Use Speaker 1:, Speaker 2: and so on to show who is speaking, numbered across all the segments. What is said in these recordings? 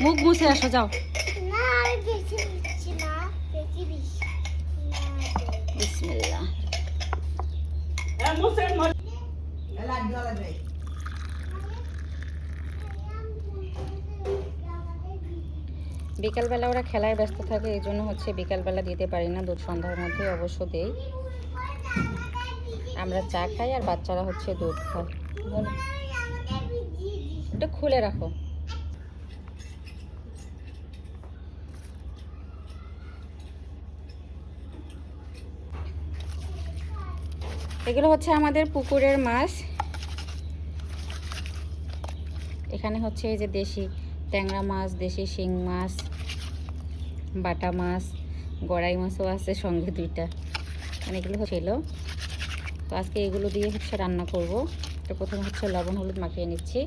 Speaker 1: মুখ মুছে আসো যাও। বিকালবেলা ওরা খেলায় ব্যস্ত থাকে এই জন্য হচ্ছে বিকালবেলা দিতে পারি না দুধ সন্ধ্যার মধ্যে অবশ্য দেই। আমরা চা খাই আর বাচ্চারা হচ্ছে দুধ খায়। এটা খুলে রাখো। এগুলো হচ্ছে আমাদের পুকুরের মাছ। এখানে হচ্ছে এই যে দেশি ট্যাংরা মাছ, দেশি শিং মাছ, বাটা মাছ, গড়াই মাছও আছে সঙ্গে দুইটা। মানে এগুলো ছিল তো আজকে এগুলো দিয়ে হচ্ছে রান্না করব। তো প্রথমে হচ্ছে লবণ, হলুদ মাখিয়ে নিচ্ছি।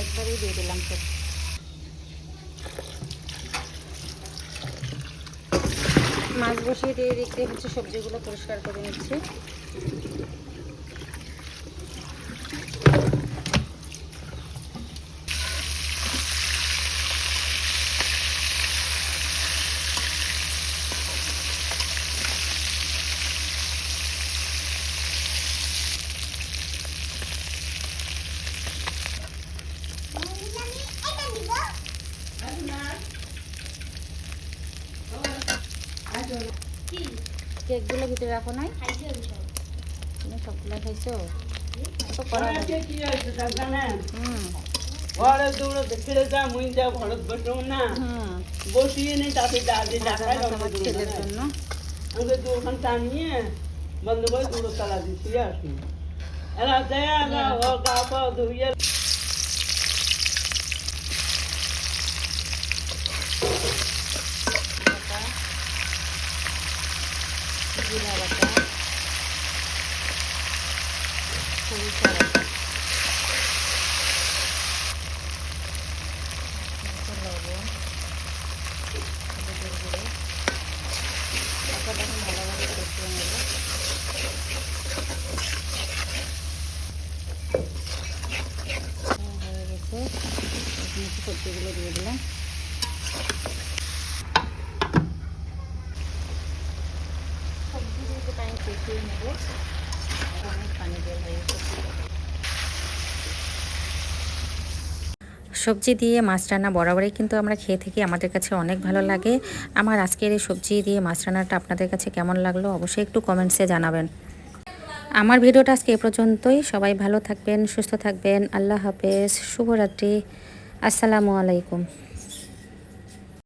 Speaker 1: একবারেই দিয়ে দিলাম তো মাছ বসিয়ে দিয়ে দেখতে হচ্ছে সবজিগুলো পরিষ্কার করে নিচ্ছি। কেকগুলো ভিতরে রাখো নাই? তুমি সবগুলো খাইছো?
Speaker 2: ঘরে দৌড়তে ফিরে যা মুই যা ঘরে না। বসিয়ে নেই তাতে দাদি ডাকায়
Speaker 1: ছেলের জন্য।
Speaker 2: আমাকে দু ওখান টানিয়ে বন্ধ করে দৌড়ো তালা দিচ্ছি আসি এরা দেয় গা পা ধুইয়ে
Speaker 1: জিরা বাটা সরিষা বাটা লবণ গুঁড়ো এখন ভালোভাবে কষিয়ে নেব হয়ে গেছে সবজিগুলো দিয়ে দিলাম সবজি দিতে পানি পানি হয়ে সবজি দিয়ে মাছ রান্না বরাবরই কিন্তু আমরা খেয়ে থাকি। আমাদের কাছে অনেক ভালো লাগে। আমার আজকের এই সবজি দিয়ে মাছ রান্নাটা আপনাদের কাছে কেমন লাগল অবশ্যই একটু কমেন্টসে জানাবেন। আমার ভিডিওটা আজকে এ পর্যন্তই। সবাই ভালো থাকবেন, সুস্থ থাকবেন। আল্লাহ হাফেজ। শুভরাত্রি। আসসালামু আলাইকুম।